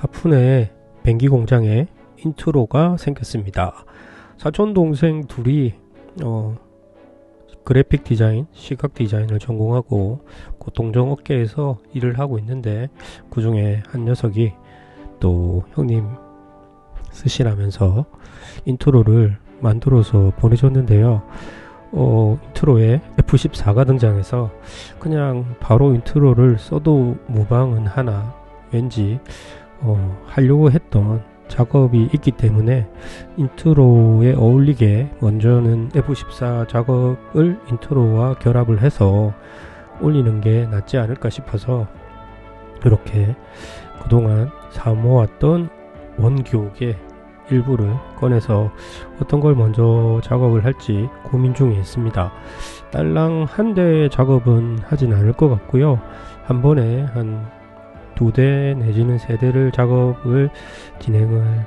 덕분에 뱅기 공장에 인트로가 생겼습니다. 사촌 동생 둘이 어, 그래픽 디자인, 시각 디자인을 전공하고 그 동종 업계에서 일을 하고 있는데 그 중에 한 녀석이 또 형님 쓰시라면서 인트로를 만들어서 보내줬는데요. 어, 인트로에 F14가 등장해서 그냥 바로 인트로를 써도 무방은 하나 왠지 어, 하려고 했던 작업이 있기 때문에 인트로에 어울리게 먼저는 F14 작업을 인트로와 결합을 해서 올리는 게 낫지 않을까 싶어서 이렇게 그동안 사모았던 원기옥의 일부를 꺼내서 어떤 걸 먼저 작업을 할지 고민 중에 있습니다. 딸랑 한대 작업은 하진 않을 것 같고요. 한 번에 한 두 대 내지는 세 대를 작업을 진행을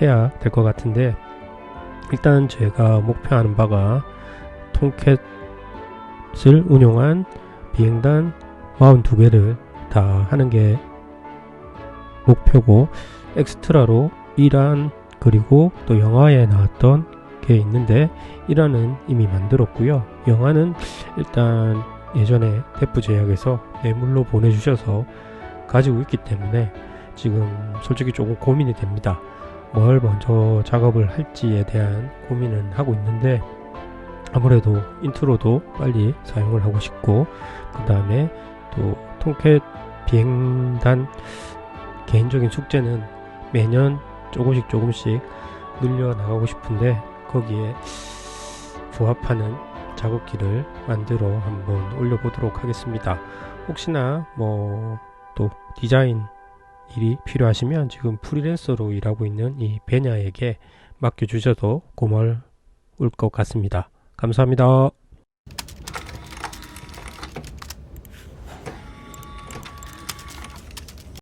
해야 될 것 같은데 일단 제가 목표하는 바가 통캣을 운용한 비행단 42개를 다 하는 게 목표고 엑스트라로 이란 그리고 또 영화에 나왔던 게 있는데 이란은 이미 만들었고요. 영화는 일단 예전에 대프 제약에서 뇌물로 보내주셔서 가지고 있기 때문에 지금 솔직히 조금 고민이 됩니다. 뭘 먼저 작업을 할지에 대한 고민은 하고 있는데 아무래도 인트로도 빨리 사용을 하고 싶고 그 다음에 또 통캣 비행단 개인적인 숙제는 매년 조금씩 조금씩 늘려 나가고 싶은데 거기에 부합하는 작업기를 만들어 한번 올려보도록 하겠습니다. 혹시나 뭐 또 디자인 일이 필요하시면 지금 프리랜서로 일하고 있는 이 베냐에게 맡겨주셔도 고마울 것 같습니다. 감사합니다.